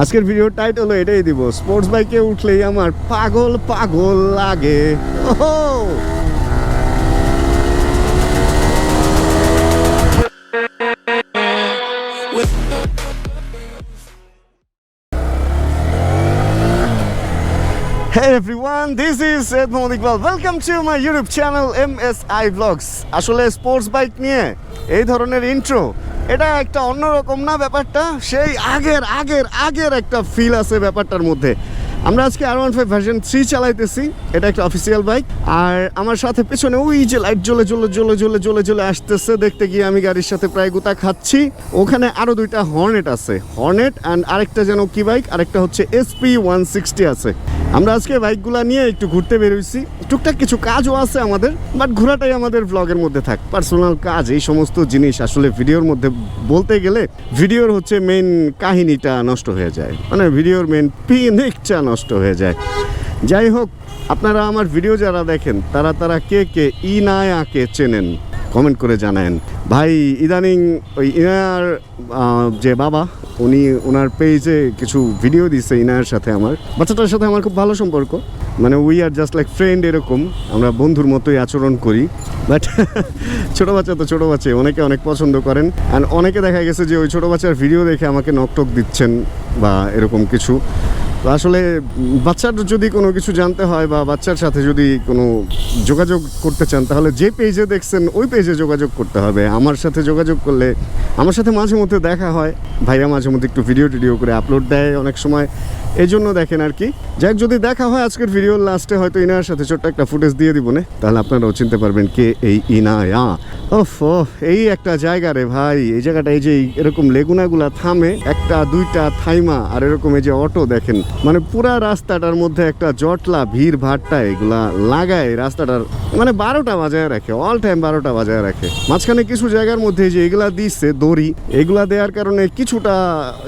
আজকের video title এটাই দিব স্পোর্টস বাইকে উঠলেই আমার পাগল পাগল লাগে। ওহো! Hey everyone, this is Mohammad Iqbal. Welcome to my YouTube channel MSI Vlogs. আসলে স্পোর্টস বাইক নিয়ে এই ধরনের ইন্ট্রো এটা একটা অন্যরকম না ব্যাপারটা সেই আগের আগের আগের একটা ফিল আছে ব্যাপারটার মধ্যে আমরা আজকে R one five version three চালাইতেছি। এটা একটা অফিসিয়াল বাইক আর আমার সাথে পেছনে ওই যে লাইট জ্বলে জ্বলে জ্বলে জ্বলে জ্বলে জ্বলে আসতেছে, দেখতে গিয়ে আমি গাড়ির সাথে প্রায় গুতা খাচ্ছি। ওখানে আরও দুইটা হর্নেট আছে। হর্নেট অ্যান্ড আরেকটা যেন কি বাইক আরেকটা হচ্ছে এসপি ওয়ান সিক্সটি আছে। আমরা আজকে বাইকগুলা নিয়ে একটু ঘুরতে বেরোইছি। টুকটাক কিছু কাজও আছে আমাদের বাট ঘোরাটাই আমাদের ব্লগের মধ্যে থাক। পার্সোনাল কাজ, এই সমস্ত জিনিস আসলে ভিডিওর মধ্যে বলতে গেলে ভিডিওর হচ্ছে মেন কাহিনীটা নষ্ট হয়ে যায়। মানে ভিডিওর মেন পিনিকটা নষ্ট হয়ে যায়। যাই হোক, আপনারা আমার ভিডিও যারা দেখেন, তারা তারা কে কে ইনায়াকে চেনেন কমেন্ট করে জানায়েন। ভাই, ইদানিং ওই ইনায়ার যে বাবা, উনি ওনার পেজে কিছু ভিডিও দিছে ইনায়ার সাথে আমার। বাচ্চাটার সাথে আমার খুব ভালো সম্পর্ক। মানে we are just like friend এরকম, আমরা বন্ধুর মতোই আচরণ করি। বাট ছোটো বাচ্চা তো ছোটো বাচ্চা, অনেকে অনেক পছন্দ করেন। অ্যান্ড অনেকে দেখা গেছে যে ওই ছোটো বাচ্চার ভিডিও দেখে আমাকে নকটক দিচ্ছেন বা এরকম কিছু। আসলে বাচ্চার যদি কোনো কিছু জানতে হয় বা বাচ্চার সাথে যদি কোনো যোগাযোগ করতে চান, তাহলে যে পেজে দেখছেন, ওই পেজে যোগাযোগ করতে হবে। আমার সাথে যোগাযোগ করলে, আমার সাথে মাঝে মধ্যে দেখা হয়। ভাইয়া মাঝে মধ্যে একটু ভিডিও টিডিও করে আপলোড দেয় অনেক সময়। এই জন্য দেখেন আর কি। যাক, যদি দেখা হয় আজকের ভিডিওর লাস্টে হয়তো ইনার সাথে ছোট্ট একটা ফুটেজ দিয়ে দিব না। তাহলে আপনারাও চিনতে পারবেন কে এই ইনায়া। ওফ এই একটা জায়গা রে ভাই। এই জায়গাটা এই যে এরকম লেগুনাগুলা থামে, একটা, দুইটা থাইমা, আর এরকম এই যে অটো দেখেন। মানে পুরা রাস্তাটার মধ্যে একটা জটলা ভিড় ভাট্টা এগুলা লাগায় রাস্তাটার মানে বারোটা বাজায় রাখে অল টাইম বারোটা বাজায় রাখে। মাঝখানে কিছু জায়গার মধ্যে যে এগুলা দিচ্ছে, দড়ি, এগুলা দেওয়ার কারণে কিছুটা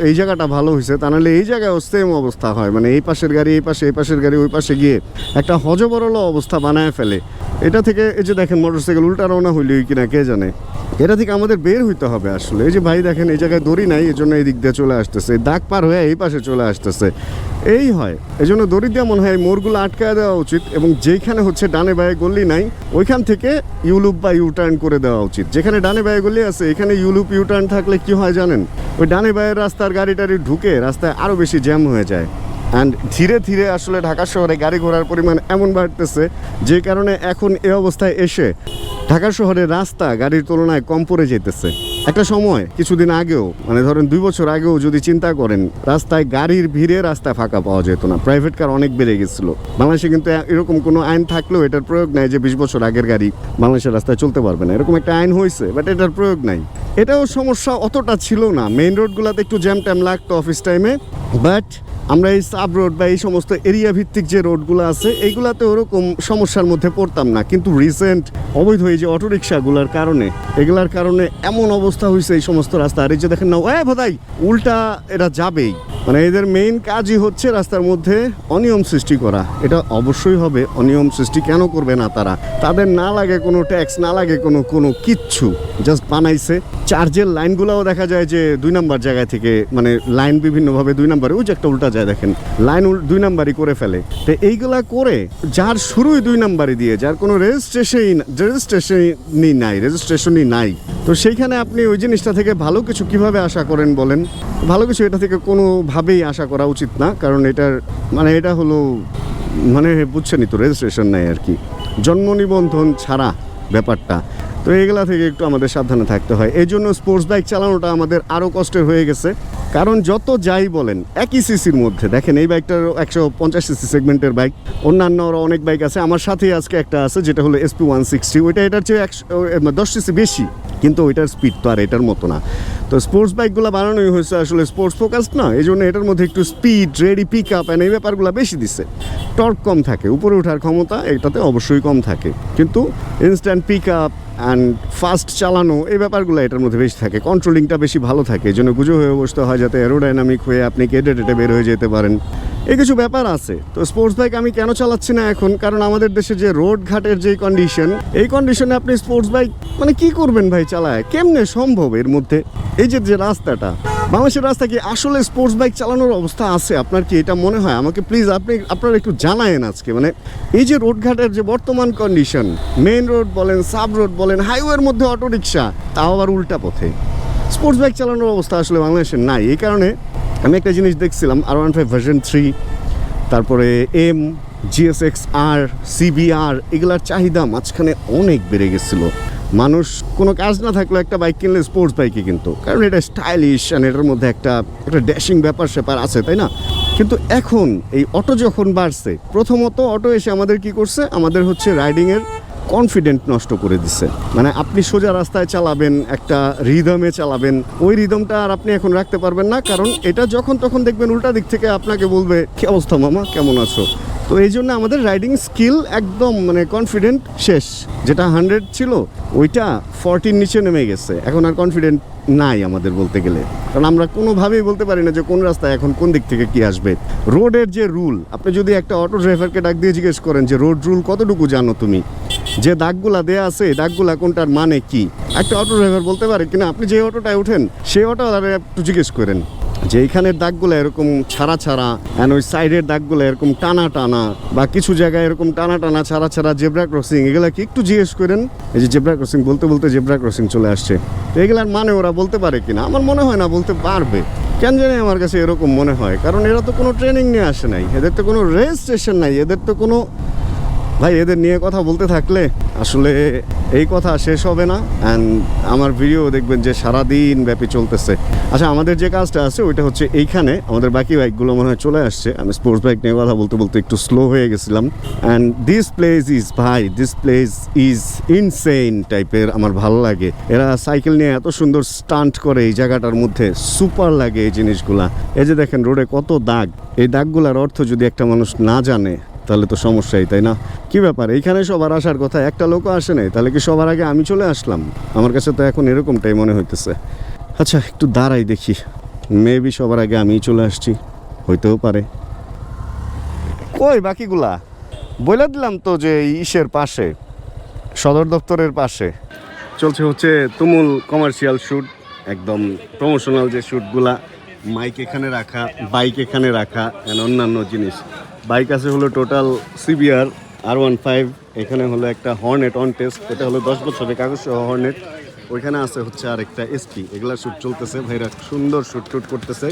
এই জায়গাটা ভালো হয়েছে, তা নাহলে এই জায়গায় সেম অবস্থা হয়। মানে এই পাশের গাড়ি, এই পাশে, এই পাশের গাড়ি, ওই পাশে গিয়ে একটা হজবরল অবস্থা বানায় ফেলে। এটা থেকে এই যে দেখেন মোটরসাইকেল উল্টা রওনা হইলে কিনা কে জানে? এটা থেকে আমাদের বের হইতে হবে আসলে। এই যে ভাই দেখেন, এই জায়গায় দড়ি নাই এই জন্য এই দিক দিয়ে চলে আসতেছে দাগ পার হয়ে এই পাশে চলে আসতেছে। এই হয়। এই জন্য দড়ি মনে হয় মোড়গুলো আটকায় দেওয়া উচিত এবং যেখানে হচ্ছে ডানে বায়ে গল্লি নাই, ওইখান থেকে ইউলুপ বা ইউটার্ন করে দেওয়া উচিত। যেখানে ডানে বায়ে গল্লি আছে, এখানে ইউলুপ, ইউটার্ন থাকলে কি হয় জানেন? ওই ডানে বায়ের রাস্তার গাড়ি টাড়ি ঢুকে রাস্তায় আরও বেশি জ্যাম হয়ে যায়। অ্যান্ড ধীরে ধীরে আসলে ঢাকা শহরে গাড়ি ঘোড়ার পরিমাণ এমন বাড়তেছে, যে কারণে এখন এ অবস্থায় এসে ঢাকা শহরের রাস্তা গাড়ির তুলনায় কম পড়ে যেতেছে একটা সময়, কিছুদিন আগেও মানে ধরেন দুই বছর আগেও যদি চিন্তা করেন, রাস্তায় গাড়ির ভিড়ে রাস্তায় ফাঁকা পাওয়া যেত না প্রাইভেট কার অনেক বেড়ে গেছিল। বাংলাদেশে কিন্তু এরকম কোনো আইন থাকলেও এটার প্রয়োগ নাই যে বিশ বছর আগের গাড়ি বাংলাদেশের রাস্তায় চলতে পারবে না। এরকম একটা আইন হয়েছে বাট এটার প্রয়োগ নাই। এটাও সমস্যা অতটা ছিল না। মেইন রোডগুলোতে একটু জ্যাম ট্যাম লাগতো অফিস টাইমে বাট আমরা এই সাব রোড বা এই সমস্ত এরিয়া ভিত্তিক যে রোডগুলো আছে, এইগুলাতে ওরকম সমস্যার মধ্যে পড়তাম না। কিন্তু রিসেন্ট অবৈধ হয়ে যে অটোরিকশাগুলোর কারণে, এগুলার কারণে এমন অবস্থা হয়েছে এই সমস্ত রাস্তা। আর এই যে দেখেন না এ ভোদাই, উল্টা এটা যাবেই। মানে এদের মেইন কাজই হচ্ছে রাস্তার মধ্যে অনিয়ম সৃষ্টি করা। এটা অবশ্যই হবে, অনিয়ম সৃষ্টি কেন করবে না তারা? তাদের না লাগে কোনো ট্যাক্স না লাগে কোনো কোনো কিচ্ছু। জাস্ট বানাইছে। চার্জের লাইনগুলোও দেখা যায় যে দুই নাম্বার জায়গায় থেকে মানে লাইন বিভিন্নভাবে দুই নাম্বারে, ওই যে একটা উল্টা যায় দেখেন। লাইন দুই নাম্বারই করে ফেলে। তো এইগুলা করে, যার শুরুই দুই নাম্বারই দিয়ে, যার কোনো রেজিস্ট্রেশনই রেজিস্ট্রেশনই নাই রেজিস্ট্রেশনই নাই। তো সেইখানে আপনি ওই জিনিসটা থেকে ভালো কিছু কীভাবে আশা করেন বলেন? ভালো কিছু এটা থেকে কোনোভাবেই আশা করা উচিত না, কারণ এটার মানে এটা হলো মানে বুঝছেনই তো রেজিস্ট্রেশন নেয় আর কি। জন্ম নিবন্ধন ছাড়া ব্যাপারটা। তো এগুলা থেকে একটু আমাদের সাবধানে থাকতে হয়। এই জন্য স্পোর্টস বাইক চালানোটা আমাদের আরও কষ্টের হয়ে গেছে। কারণ যত যাই বলেন, একই সিসির মধ্যে। দেখেন এই বাইকটার একশো পঞ্চাশ সিসি সেগমেন্টের বাইক অন্যান্য আরও অনেক বাইক আছে। আমার সাথেই আজকে একটা আছে, যেটা হলো এসপি ওয়ান সিক্সটি ওইটা এটার চেয়ে একশো দশ সিসি বেশি। কিন্তু ওইটার স্পিড তো আর এটার মতো না। তো স্পোর্টস বাইকগুলো বানানোই হয়েছে আসলে স্পোর্টস ফোকাস না। এই জন্য এটার মধ্যে একটু স্পিড রেডি পিক আপ এই ব্যাপারগুলো বেশি দিচ্ছে টর্ক কম থাকে। উপরে ওঠার ক্ষমতা এটাতে অবশ্যই কম থাকে। কিন্তু instant pick up and fast চালানো, এই ব্যাপারগুলো এটার মধ্যে বেশি থাকে। কন্ট্রোলিংটা বেশি ভালো থাকে। এই জন্য গুজো হয়ে বসতে হয় যাতে অ্যারোডাইনামিক হয়ে আপনি কেটে টেটে বের হয়ে যেতে পারেন। এই কিছু ব্যাপার আছে। তো স্পোর্টস বাইক আমি কেন চালাচ্ছি না এখন? কারণ আমাদের দেশে যে রোড ঘাটের যে কন্ডিশন এই কন্ডিশনে আপনি স্পোর্টস বাইক মানে কি করবেন ভাই চালায়? কেমনে সম্ভব এর মধ্যে? এই যে যে রাস্তাটা বাংলাদেশের রাস্তা কি আসলে স্পোর্টস বাইক চালানোর অবস্থা আছে? আপনার কি এটা মনে হয়? আমাকে প্লিজ আপনি, আপনারা একটু জানায়েন আজকে। মানে এই যে রোডঘাটের যে বর্তমান কন্ডিশন মেইন রোড বলেন সাব রোড বলেন হাইওয়ের মধ্যে অটো রিক্সা তাও আবার উল্টা পথে। স্পোর্টস বাইক চালানোর অবস্থা আসলে বাংলাদেশে নাই। এই কারণে আমি একটা জিনিস দেখছিলাম R one five version three তারপরে এম জিএসএক্স আর সিবিআর এগুলার চাহিদা মাঝখানে অনেক বেড়ে গেছিল। মানুষ কোনো কাজ না থাকলে একটা বাইক কিনলে স্পোর্টস বাইকই কিন্তু। কারণ এটা স্টাইলিশ অ্যান্ড এটার মধ্যে একটা একটা ড্যাশিং ব্যাপার স্যাপার আছে, তাই না? কিন্তু এখন এই অটো যখন বাড়ছে, প্রথমত অটো এসে আমাদের কি করছে? আমাদের হচ্ছে রাইডিংয়ের কনফিডেন্ট নষ্ট করে দিচ্ছে মানে আপনি সোজা রাস্তায় চালাবেন, একটা রিদমে চালাবেন, ওই রিদমটা আর আপনি এখন রাখতে পারবেন না। কারণ এটা যখন তখন দেখবেন উল্টা দিক থেকে আপনাকে বলবে, কি অবস্থা মামা? কেমন আছো? তো এই জন্য আমাদের রাইডিং স্কিল একদম মানে কনফিডেন্ট শেষ। যেটা হান্ড্রেড ছিল, ওইটা ফর্টির নিচে নেমে গেছে। এখন আর কনফিডেন্ট নাই আমাদের বলতে গেলে। কারণ আমরা কোনোভাবেই বলতে পারি না যে কোন রাস্তায় এখন কোন দিক থেকে কি আসবে। রোডের যে রুল আপনি যদি একটা অটো ড্রাইভারকে ডাক দিয়ে জিজ্ঞেস করেন যে রোড রুল কতটুকু জানো তুমি? যে দাগগুলা দেয়া আছে দাগগুলা কোনটার মানে কি? একটা অটো ড্রাইভার বলতে পারে কিনা? আপনি যে অটোটায় ওঠেন, সেই অটো একটু জিজ্ঞেস করেন। যে এইখানের দাগগুলো এরকম ছাড়া ছাড়া অ্যান্ড ওই সাইডের দাগগুলো এরকম টানা টানা, বা কিছু জায়গায় এরকম টানা টানা, ছাড়া ছাড়া জেব্রা ক্রসিং এগুলা কি একটু জিজ্ঞেস করেন? এই যে জেব্রা ক্রসিং বলতে বলতে জেব্রা ক্রসিং চলে আসছে। তো এগুলার মানে ওরা বলতে পারে কিনা? আমার মনে হয় না, বলতে পারবে। কেন জানি আমার কাছে এরকম মনে হয়, কারণ এরা তো কোনো ট্রেনিং নিয়ে আসে নাই। এদের তো কোনো রেজিস্ট্রেশন নাই, এদের তো কোনো ভাই, এদের নিয়ে কথা বলতে থাকলে আসলে এই কথা শেষ হবে না। অ্যান্ড আমার ভিডিও দেখবেন যে সারাদিন ব্যাপী চলতেছে। আচ্ছা আমাদের যে কাজটা আছে, ওইটা হচ্ছে এইখানে আমাদের বাকি বাইকগুলো মনে হয় চলে আসছে। আমি স্পোর্টস বাইক নিয়ে কথা বলতে বলতে একটু স্লো হয়ে গেছিলাম। অ্যান্ড দিস প্লেস ইজ ভাই দিস প্লেস ইজ ইনসেইন টাইপের আমার ভালো লাগে। এরা সাইকেল নিয়ে এত সুন্দর স্টান্ট করে এই জায়গাটার মধ্যে। সুপার লাগে এই জিনিসগুলা। এই যে দেখেন রোডে কত দাগ। এই দাগগুলার অর্থ যদি একটা মানুষ না জানে তাহলে তো সমস্যাই, তাই না? কি ব্যাপার? এইখানে সবার আসার কথা, একটা লোকও আসে নাই, তাহলে কি সবার আগে আমি চলে আসলাম? আমার কাছে তো এখন এরকমটাই মনে হইতেছে। আচ্ছা একটু দাঁড়াই দেখি। মেবি সবার আগে আমিই চলে আসছি, হইতেও পারে। কই বাকিগুলা? বলে দিলাম তো যে ইসের পাশে, সদর দপ্তরের পাশে। চলছে হচ্ছে তুমুল কমার্শিয়াল শ্যুট একদম প্রমোশনাল যে শ্যুটগুলা মাইক এখানে রাখা বাইক এখানে রাখা অন্যান্য জিনিস। বাইক আছে হলো total CBR R one five এখানে হলো একটা হর্নেট অন টেস্ট এটা হলো দশ বছরের কাগজ সহ হর্নেট ওইখানে আছে হচ্ছে আর একটা এসপি এগুলা শ্যুট চলতেছে, ভাইরা সুন্দর শ্যুট টুট করতেছে।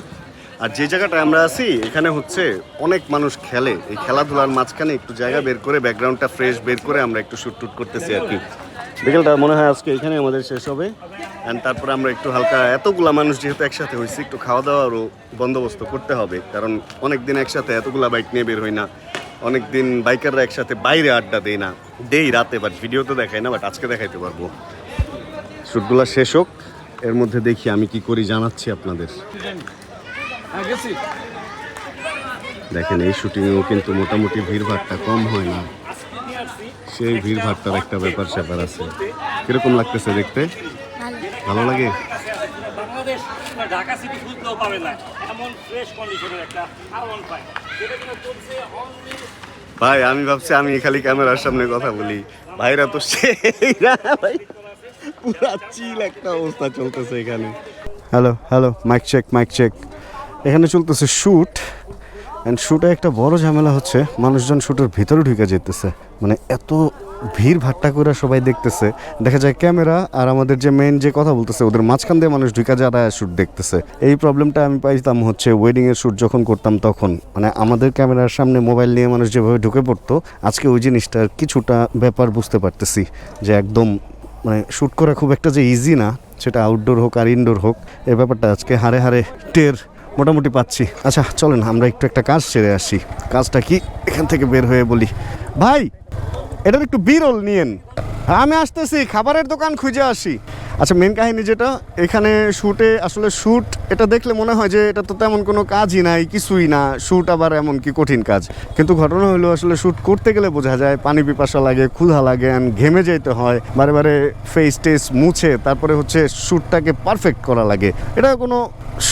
আর যে জায়গাটায় আমরা আছি, এখানে হচ্ছে অনেক মানুষ খেলে। এই খেলাধুলার মাঝখানে একটু জায়গা বের করে ব্যাকগ্রাউন্ডটা ফ্রেশ বের করে আমরা একটু শ্যুট টুট করতেছি আর কি। বিকেলটা মনে হয় আজকে এখানে আমাদের শেষ হবে। অ্যান্ড তারপরে আমরা একটু হালকা, এতগুলা মানুষ যেহেতু একসাথে হয়েছি, একটু খাওয়া দাওয়ারও বন্দোবস্ত করতে হবে। কারণ অনেক দিন একসাথে এতগুলা বাইক নিয়ে বের হই না। অনেক দিন বাইকাররা একসাথে বাইরে আড্ডা দেই না। দেই রাতে বাট ভিডিও তো দেখাই না বাট আজকে দেখাইতে পারব। শ্যুটগুলো শেষ হোক। এর মধ্যে দেখি আমি কি করি, জানাচ্ছি আপনাদের। দেখেন, এই শুটিংয়েও কিন্তু মোটামুটি ভিড়ভাড়টা কম হয় না। সেই ভিড়ভাড়টার একটা ব্যাপার স্যাপার আছে। কীরকম লাগতেছে দেখতে? ভালো লাগে? বাংলাদেশ ঢাকা সিটি খুঁজতেও পাবে না। এমন ফ্রেশ কন্ডিশনের একটা আর ওয়ান যেটা কিনা চলছে অনলি ভাই আমি ভাবছি আমি খালি ক্যামেরার সামনে কথা বলি। ভাইরা তো সেইরা ভাই। পুরা চিল একটা অবস্থা চলতেছে এখানে। Hello hello mike check mike check এখানে চলতেছে শ্যুট অ্যান্ড শ্যুটে একটা বড় ঝামেলা হচ্ছে, মানুষজন শ্যুটের ভিতরে ঢুকে যেতেছে। মানে এত ভিড় ভাট্টা করে সবাই দেখতেছে। দেখা যায় ক্যামেরা আর আমাদের যে মেন যে কথা বলতেছে, ওদের মাঝখান দিয়ে মানুষ ঢুকে যারা শ্যুট দেখতেছে। এই প্রবলেমটা আমি পাইতাম হচ্ছে ওয়েডিংয়ের শ্যুট যখন করতাম তখন। মানে আমাদের ক্যামেরার সামনে মোবাইল নিয়ে মানুষ যেভাবে ঢুকে পড়তো, আজকে ওই জিনিসটার কিছুটা ব্যাপার বুঝতে পারতেছি যে একদম মানে শ্যুট করা খুব একটা যে ইজি না, সেটা আউটডোর হোক আর ইনডোর হোক এই ব্যাপারটা আজকে হারে হারে টের মোটামুটি পাচ্ছি। আচ্ছা চলেন, আমরা একটু একটা কাজ সেরে আসি। কাজটা কি? এখান থেকে বের হয়ে বলি। ভাই, এটার একটু বিরল নিয়েন। আমি আসতেছি, খাবারের দোকান খুঁজে আসি। আচ্ছা মেন কাহিনী যেটা, এখানে শ্যুটে আসলে শ্যুট এটা দেখলে মনে হয় যে এটা তো তেমন কোনো কাজই নাই, কিছুই না। শ্যুট আবার এমন কি কঠিন কাজ। কিন্তু ঘটনা হলো আসলে শ্যুট করতে গেলে বোঝা যায়, পানি পিপাসা লাগে, ক্ষুধা লাগে, and ঘেমে যেতে হয়। বারে বারে ফেস টেস মুছে, তারপরে হচ্ছে শ্যুটটাকে পারফেক্ট করা লাগে। এটা কোনো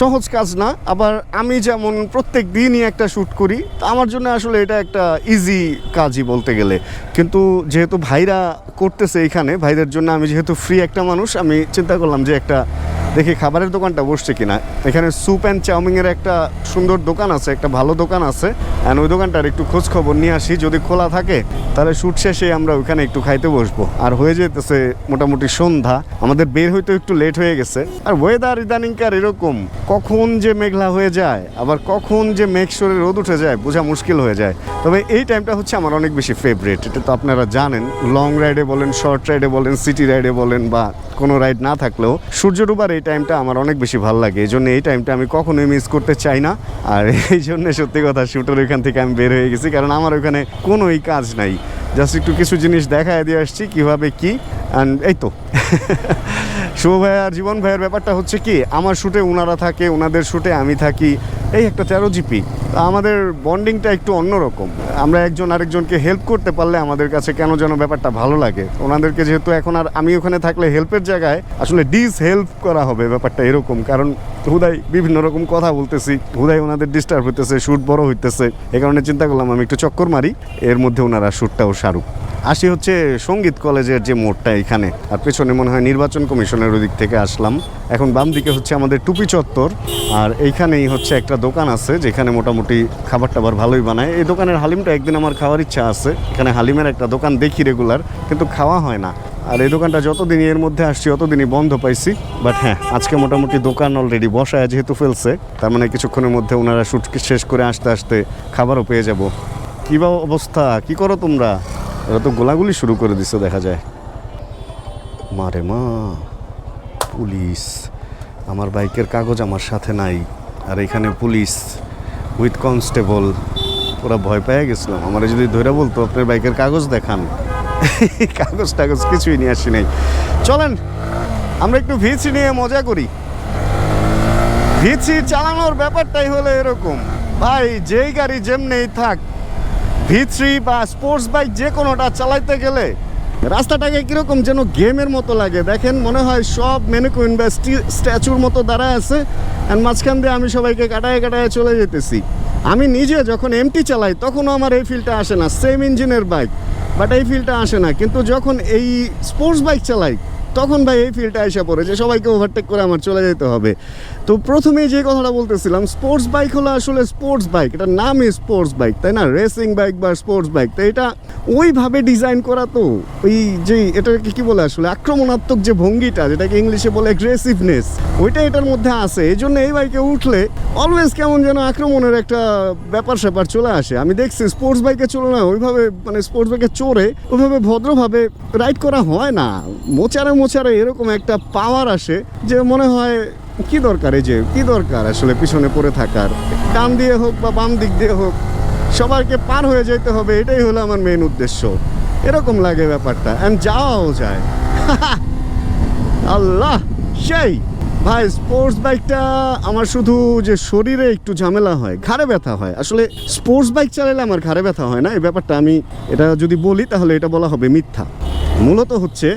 সহজ কাজ না, আবার আমি যেমন প্রত্যেক দিনই একটা শ্যুট করি আমার জন্য আসলে এটা একটা ইজি কাজই বলতে গেলে। কিন্তু যেহেতু ভাইরা করতেছে এইখানে ভাইদের জন্য আমি যেহেতু ফ্রি একটা মানুষ আমি চিন্তা করলাম যে একটা দেখি খাবারের দোকানটা বসছে কিনা। এখানে স্যুপ অ্যান্ড চাউমিংয়ের একটা সুন্দর দোকান আছে, একটা ভালো দোকান আছে। অ্যান্ড ওই দোকানটার একটু খোঁজ খবর নিয়ে আসি, যদি খোলা থাকে, তাহলে শ্যুট শেষে আমরা ওখানে একটু খাইতে বসবো। আর হয়ে যেতেছে মোটামুটি সন্ধ্যা, আমাদের বের হইতে একটু লেট হয়ে গেছে। আর ওয়েদার ইদানিংকার এরকম? কখন যে মেঘলা হয়ে যায়, আবার কখন যে মেঘ সরে রোদ উঠে যায়, বোঝা মুশকিল হয়ে যায়। তবে এই টাইমটা হচ্ছে আমার অনেক বেশি ফেভারিট এটা তো আপনারা জানেন। লং রাইডে বলেন শর্ট রাইডে বলেন সিটি রাইডে বলেন, বা কোনো রাইড না থাকলেও সূর্য ডুবার এই টাইমটা আমার অনেক বেশি ভালো লাগে। এই জন্য এই টাইমটা আমি কখনোই মিস করতে চাই না। আর এই জন্য সত্যি কথা শুটের ওইখান থেকে আমি বের হয়ে গেছি। কারণ আমার ওখানে কোনোই কাজ নাই। জাস্ট একটু কিছু জিনিস দেখায় দিয়ে আসছি, কীভাবে কি অ্যান্ড এই তো। শুভ ভাই আর জীবন ভাইয়ের ব্যাপারটা হচ্ছে কি, আমার শ্যুটে ওনারা থাকে ওনাদের শ্যুটে আমি থাকি। এই একটা তেরো জিপি। আমাদের বন্ডিংটা একটু অন্যরকম। আমরা একজন আরেকজনকে হেল্প করতে পারলে আমাদের কাছে কেন যেন ব্যাপারটা ভালো লাগে। ওনাদেরকে যেহেতু এখন আর আমি ওখানে থাকলে হেল্পের জায়গায় আসলে ডিস হেল্প করা হবে ব্যাপারটা এরকম। কারণ হুদাই বিভিন্ন রকম কথা বলতেছি, হুদাই ওনাদের ডিস্টার্ব হইতেছে শ্যুট বড় হইতেছে। এই কারণে চিন্তা করলাম আমি একটু চক্কর মারি, এর মধ্যে ওনারা শ্যুটটাও সারুক। আসি হচ্ছে সংগীত কলেজের যে মোড়টা এখানে। আর পেছনে মনে হয় নির্বাচন কমিশনের ওদিক থেকে আসলাম। এখন বাম দিকে হচ্ছে আমাদের টুপি চত্বর। আর এইখানেই হচ্ছে একটা দোকান আছে, যেখানে মোটামুটি খাবার টাবার ভালোই বানায়। এই দোকানের হালিমটা একদিন আমার খাওয়ার ইচ্ছা আছে। এখানে হালিমের একটা দোকান দেখি রেগুলার, কিন্তু খাওয়া হয় না। আর এই দোকানটা যতদিন এর মধ্যে আসছি, ততদিনই বন্ধ পাইছি। বাট হ্যাঁ আজকে মোটামুটি দোকান অলরেডি বসায় যেহেতু ফেলছে, তার মানে কিছুক্ষণের মধ্যে ওনারা শুট শেষ করে আসতে আসতে খাবারও পেয়ে যাব। কী বা অবস্থা? কি করো তোমরা? ওরা তো গোলাগুলি শুরু করে দিচ্ছে দেখা যায়। মারে মা, পুলিশ। আমার বাইকের কাগজ আমার সাথে নাই, আর এখানে পুলিশ উইথ কনস্টেবল ওরা ভয় পেয়ে গেছিলাম আমার যদি ধরে বলতো, আপনার বাইকের কাগজ দেখান। কাগজ টাগজ কিছুই নিয়ে আসি নাই। চলেন, আমরা একটু ভিচি নিয়ে মজা করি। ভিসি চালানোর ব্যাপারটাই হলো এরকম। ভাই, যেই গাড়ি যেমনেই থাক ভি থ্রি বা স্পোর্টস বাইক যে কোনোটা চালাইতে গেলে রাস্তাটাকে কীরকম যেন গেমের মতো লাগে। দেখেন, মনে হয় সব মেনুকুইন বা স্ট্যাচুর মতো দাঁড়ায় আছে অ্যান্ড মাঝখান দিয়ে আমি সবাইকে কাটায় কাটায় চলে যেতেছি। আমি নিজে যখন এমটি চালাই, তখনও আমার এই ফিলটা আসে না। সেম ইঞ্জিনের বাইক বাট এই ফিলটা আসে না। কিন্তু যখন এই স্পোর্টস বাইক চালাই তখন ভাই এই ফিল্ডটা এসে পড়ে যে সবাইকে ওভারটেক করে আমার চলে যেতে হবে। তো প্রথমেই যে কথাটা বলতেছিলাম স্পোর্টস বাইক হলো আসলে স্পোর্টস বাইক এটার নামই স্পোর্টস বাইক তাই না? রেসিং বাইক বা স্পোর্টস বাইক তো এটা ওইভাবে ডিজাইন করা তো ওই যে এটাকে কি বলে আসলে, আক্রমণাত্মক যে ভঙ্গিটা, যেটাকে ইংলিশে বলে অ্যাগ্রেসিভনেস ওইটা এটার মধ্যে আছে। এই জন্য এই বাইকে উঠলে অলওয়েজ কেমন যেন আক্রমণের একটা ব্যাপার স্যাপার চলে আসে। আমি দেখছি স্পোর্টস বাইকে চলে না, ওইভাবে মানে স্পোর্টস বাইকে চড়ে ওইভাবে ভদ্রভাবে রাইড করা হয় না। মোচারে মোচারে এরকম একটা পাওয়ার আসে যে মনে হয়, কি দরকার এই যে? কি দরকার আসলে পিছনে পড়ে থাকার? ডান দিয়ে হোক বা বাম দিক দিয়ে হোক, সবাইকে পার হয়ে যেতে হবে, এটাই হলো আমার মেন উদ্দেশ্য। এরকম লাগে ব্যাপারটা অ্যান্ড যাওয়াও যায়। আল্লাহ, সেই! ভাই স্পোর্টস বাইকটা আমার শুধু যে শরীরে একটু ঝামেলা হয়, ঘাড়ে ব্যথা হয়। আসলে স্পোর্টস বাইক চালালে আমার ঘাড়ে ব্যথা হয় না, এই ব্যাপারটা আমি এটা যদি বলি তাহলে এটা বলা হবে মিথ্যা। মূলত হচ্ছে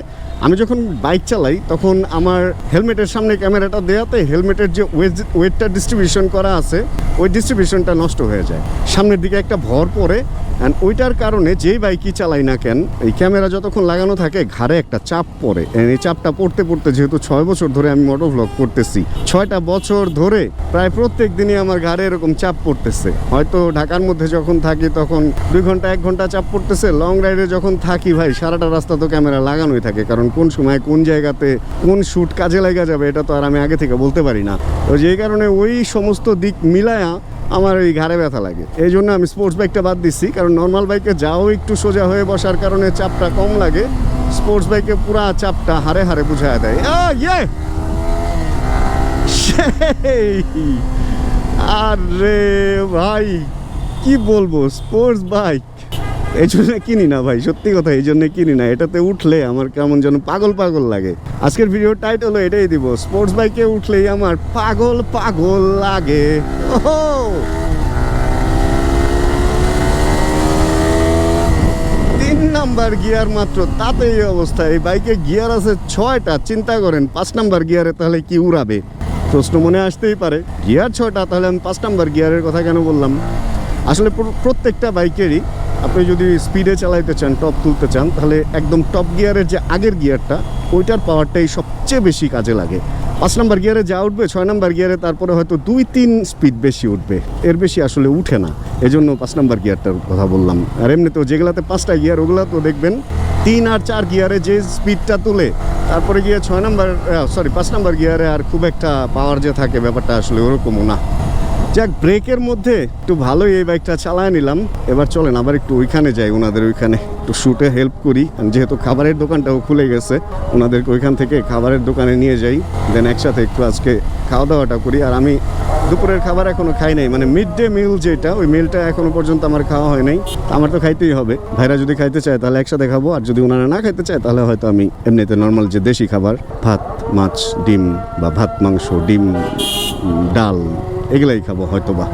আমি যখন বাইক চালাই, তখন আমার হেলমেটের সামনে ক্যামেরাটা দেওয়াতে হেলমেটের যে ওয়েট ওয়েটটা ডিস্ট্রিবিউশন করা আছে, ওই ডিস্ট্রিবিউশনটা নষ্ট হয়ে যায়। সামনের দিকে একটা ভর পড়ে অ্যান্ড ওইটার কারণে যেই বাইকই চালাই না কেন, এই ক্যামেরা যতক্ষণ লাগানো থাকে, ঘাড়ে একটা চাপ পড়ে। এই চাপটা পড়তে পড়তে যেহেতু ছয় বছর ধরে আমি মোটর ভ্লগ করতেছি, ছয়টা বছর ধরে প্রায় প্রত্যেক দিনই আমার ঘাড়ে এরকম চাপ পড়তেছে। হয়তো ঢাকার মধ্যে যখন থাকি, তখন দুই ঘণ্টা, এক ঘণ্টা চাপ পড়তেছে। লং রাইডে যখন থাকি ভাই, সারাটা রাস্তা তো ক্যামেরা লাগানোই থাকে, কারণ কোন সময় কোন জায়গাতে কোন শ্যুট কাজে লাগা যাবে এটা তো আর আমি আগে থেকে বলতে পারি না। তো যেই কারণে ওই সমস্ত দিক মিলায়া আমার ওই ঘাড়ে ব্যথা লাগে। এই জন্য আমি স্পোর্টস বাইকটা বাদ দিচ্ছি কারণ নর্মাল বাইকে যাও একটু সোজা হয়ে বসার কারণে চাপটা কম লাগে। স্পোর্টস বাইকে পুরা চাপটা হারে হারে বুঝায় দেয়। আহ, ইয়ে! আরে ভাই কি বলব স্পোর্টস বাইক এই জন্য কিনি না ভাই, সত্যি কথা, এই জন্য কিনি না। এটাতে উঠলে আমার কেমন যেন পাগল পাগল লাগে। আজকের ভিডিও টাইটেল এটাই দিব স্পোর্টস বাইকে উঠলেই আমার পাগল পাগল লাগে। তিন নাম্বার গিয়ার মাত্র তাতে এই অবস্থা। এই বাইকে গিয়ার আছে ছয়টা, চিন্তা করেন, পাঁচ নাম্বার গিয়ারে তাহলে কি উড়াবে? প্রশ্ন মনে আসতেই পারে, গিয়ার ছয়টা, তাহলে আমি পাঁচ নাম্বার গিয়ারের কথা কেন বললাম? আসলে প্রত্যেকটা বাইকেরই আপনি যদি স্পিডে চালাইতে চান টপ তুলতে চান, তাহলে একদম টপ গিয়ারের যে আগের গিয়ারটা ওইটার পাওয়ারটাই সবচেয়ে বেশি কাজে লাগে। পাঁচ নাম্বার গিয়ারে যা উঠবে, ছয় নাম্বার গিয়ারে তারপরে হয়তো দুই তিন স্পিড বেশি উঠবে। এর বেশি আসলে উঠে না। এজন্য পাঁচ নাম্বার গিয়ারটার কথা বললাম। আর এমনিতেও যেগুলাতে পাঁচটা গিয়ার ওগুলা তো দেখবেন, তিন আর চার গিয়ারে যে স্পিডটা তুলে, তারপরে গিয়ে ছয় নাম্বার সরি পাঁচ নাম্বার গিয়ারে আর খুব একটা পাওয়ার যে থাকে, ব্যাপারটা আসলে ওরকমও না। যাক, ব্রেকের মধ্যে একটু ভালোই এই বাইকটা চালায় নিলাম। এবার চলেন, আবার একটু ওইখানে যাই, ওনাদের ওইখানে একটু শুটে হেল্প করি। যেহেতু খাবারের দোকানটাও খুলে গেছে, ওনাদেরকে ওইখান থেকে খাবারের দোকানে নিয়ে যাই। দেন একসাথে একটু আজকে খাওয়া দাওয়াটা করি। আর আমি দুপুরের খাবার এখনও খাই নাই মানে মিড ডে মিল যেটা, ওই মিলটা এখনও পর্যন্ত আমার খাওয়া হয় নাই। আমার তো খাইতেই হবে। ভাইরা যদি খাইতে চায়, তাহলে একসাথে খাব। আর যদি ওনারা না খাইতে চায়, তাহলে হয়তো আমি এমনিতে নর্মাল যে দেশি খাবার, ভাত, মাছ, ডিম বা ভাত, মাংস, ডিম ডাল এগুলাই খাব হয়তো বা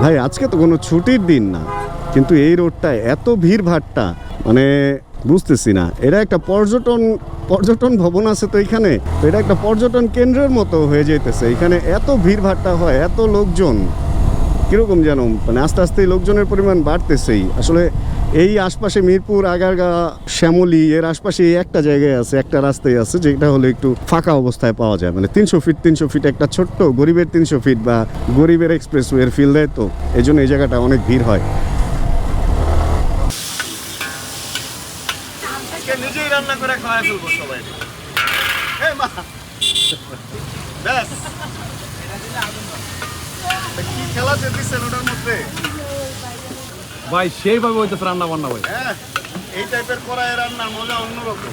ভাই, আজকে তো কোনো ছুটির দিন না, কিন্তু এই রোডটায় এত ভিড় ভাট্টা মানে বুঝতেছি না। এটা একটা পর্যটন পর্যটন ভবন আছে তো এখানে, তো এটা একটা পর্যটন কেন্দ্রের মতো হয়ে যেতেছে এখানে এত ভিড় ভাট্টা হয়, এত লোকজন, কীরকম যেন মানে আস্তে আস্তে লোকজনের পরিমাণ বাড়তেছেই। আসলে এই আশপাশে মিরপুর, আগারগা, শ্যামলী, এর আশপাশে একটা জায়গায় আছে, একটা রাস্তায় আছে, যেটা হলো একটু ফাঁকা অবস্থায় পাওয়া যায়। মানে তিনশো ফিট তিনশো ফিট একটা ছোট্ট গরিবের তিনশো ফিট বা গরিবের এক্সপ্রেস ওয়ের ফিল দেয় তো, এই জন্য এই জায়গাটা অনেক ভিড় হয়। ওটার মধ্যে? ভাই সেইভাবে হইতেছে রান্না বান্না ভাই হ্যাঁ এই টাইপের কড়াই রান্নার মজা অন্যরকম।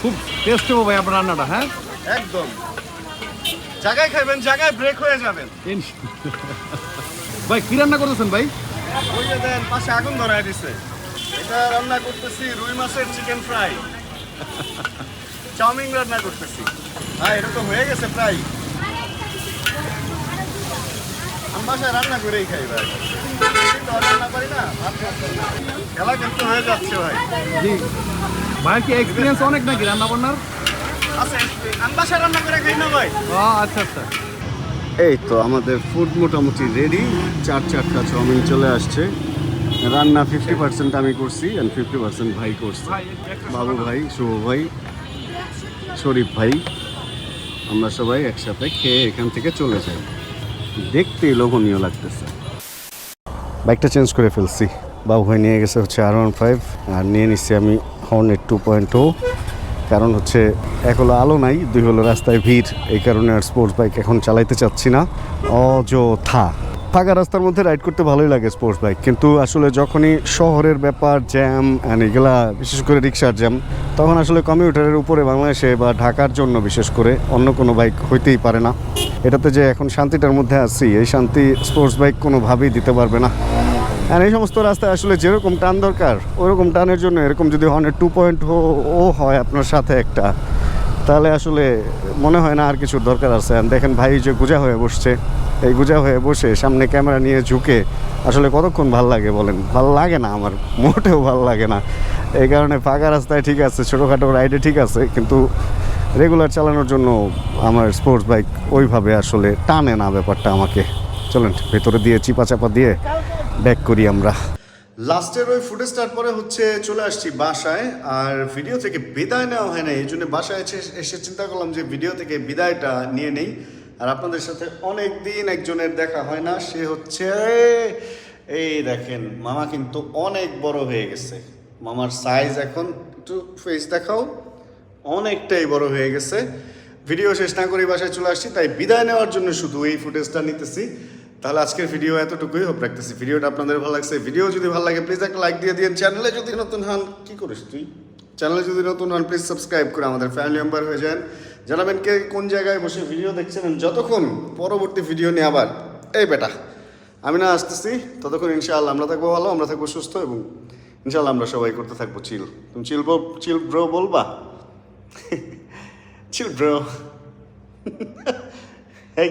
খুব টেস্ট হবে ভাই আপনার রান্নাটা হ্যাঁ? একদম। জায়গায় খাবেন জায়গায় ব্রেক হয়ে যাবেন। ভাই কি রান্না করতেছেন ভাই? ওই যে দেন পাশে আগুন ধরায় দিছে। এটা রান্না করতেছি রুই মাছের চিকেন ফ্রাই চাউমিন রান্না করতেছি। হ্যাঁ এটা তো হয়ে গেছে প্রায় আমি বাসায় রান্না করেই খাই ভাই। রান্না না। খেলা কিন্তু হয়ে যাচ্ছে ভাই। জি। ভাই কি এক্সপিরিয়েন্স অনেক নাকি রান্না বান্নার? আচ্ছা আমি বাসায় রান্না করে খাই না ভাই। ও আচ্ছা আচ্ছা। এই তো আমাদের ফুড মোটামুটি রেডি চার চারটা চাউমিন চলে আসছে। রান্না ফিফটি পার্সেন্ট আমি করছি অ্যান্ড ফিফটি পার্সেন্ট ভাই করছি। বাবু ভাই শুভ ভাই শরীফ ভাই আমরা সবাই একসাথে খেয়ে এখান থেকে চলে যাই। দেখতেই লোভনীয় লাগতেছে। বাইকটা চেঞ্জ করে ফেলছি। বাবু ভাই নিয়ে গেছে হচ্ছে আর ওয়ান ফাইভ আর নিয়ে নিচ্ছি আমি হর্নেট টু পয়েন্ট কারণ হচ্ছে এক হলো আলো নাই, দুই হলো রাস্তায় ভিড়, এই কারণে আর স্পোর্টস বাইক এখন চালাইতে চাচ্ছি না। অযথা। ফাঁকা রাস্তার মধ্যে রাইড করতে ভালোই লাগে স্পোর্টস বাইক কিন্তু আসলে যখনই শহরের ব্যাপার জ্যাম অ্যান্ড এগুলা, বিশেষ করে রিক্সার জ্যাম তখন আসলে কমিউটারের উপরে বাংলাদেশে বা ঢাকার জন্য বিশেষ করে অন্য কোনো বাইক হইতেই পারে না। এটাতে যে এখন শান্তিটার মধ্যে আছি, এই শান্তি স্পোর্টস বাইক কোনোভাবেই দিতে পারবে না। আর এই সমস্ত রাস্তায় আসলে যেরকম টান দরকার, ওরকম টানের জন্য এরকম যদি হর্নের টু পয়েন্ট ও হয় আপনার সাথে একটা তাহলে আসলে মনে হয় না আর কিছুর দরকার আছে। আর দেখেন ভাই যে গুজা হয়ে বসছে, এই গুজা হয়ে বসে সামনে ক্যামেরা নিয়ে ঝুঁকে আসলে কতক্ষণ ভালো লাগে বলেন? ভালো লাগে না আমার, মোটেও ভালো লাগে না। এই কারণে ফাঁকা রাস্তায় ঠিক আছে, ছোটোখাটো রাইডে ঠিক আছে, কিন্তু রেগুলার চালানোর জন্য আমার স্পোর্টস বাইক ওইভাবে আসলে টানে না ব্যাপারটা আমাকে। চলেন, ভেতরে দিয়ে চিপা চাপা দিয়ে ব্যাক করি আমরা। লাস্টের ওই ফুটেজটার পরে হচ্ছে চলে আসছি বাসায়, আর ভিডিও থেকে বিদায় নেওয়া হয় না এই জন্য বাসায় এসে এসে চিন্তা করলাম যে ভিডিও থেকে বিদায়টা নিয়ে নেই। আর আপনাদের সাথে অনেক দিন একজনের দেখা হয় না, সে হচ্ছে, এই দেখেন, মামা কিন্তু অনেক বড় হয়ে গেছে। মামার সাইজ এখন, একটু ফেস দেখাও, অনেকটাই বড় হয়ে গেছে। ভিডিও শেষ না করে বাসায় চলে আসছি, তাই বিদায় নেওয়ার জন্য শুধু এই ফুটেজটা নিতেছি। তাহলে আজকের ভিডিও এতটুকুই। হোপ রাখতেছি ভিডিওটা আপনাদের ভালো লাগছে। ভিডিও যদি ভালো লাগে প্লিজ একটা লাইক দিয়ে দিন চ্যানেলে যদি নতুন হন, কি করিস তুই? চ্যানেলে যদি নতুন হন প্লিজ সাবস্ক্রাইব করে আমাদের ফ্যামিলি মেম্বার হয়ে যান। জানাবেন কে কোন জায়গায় বসে ভিডিও দেখছেন যতক্ষণ পরবর্তী ভিডিও নিয়ে আবার, এই বেটা, আমি না আসতেছি, ততক্ষণ ইনশাআল্লাহ আমরা থাকব ভালো, আমরা থাকব সুস্থ এবং ইনশাল্লাহ আমরা সবাই করতে থাকব চিল তুমি চিল চিল ব্রো বলবা? চিল ব্রো এই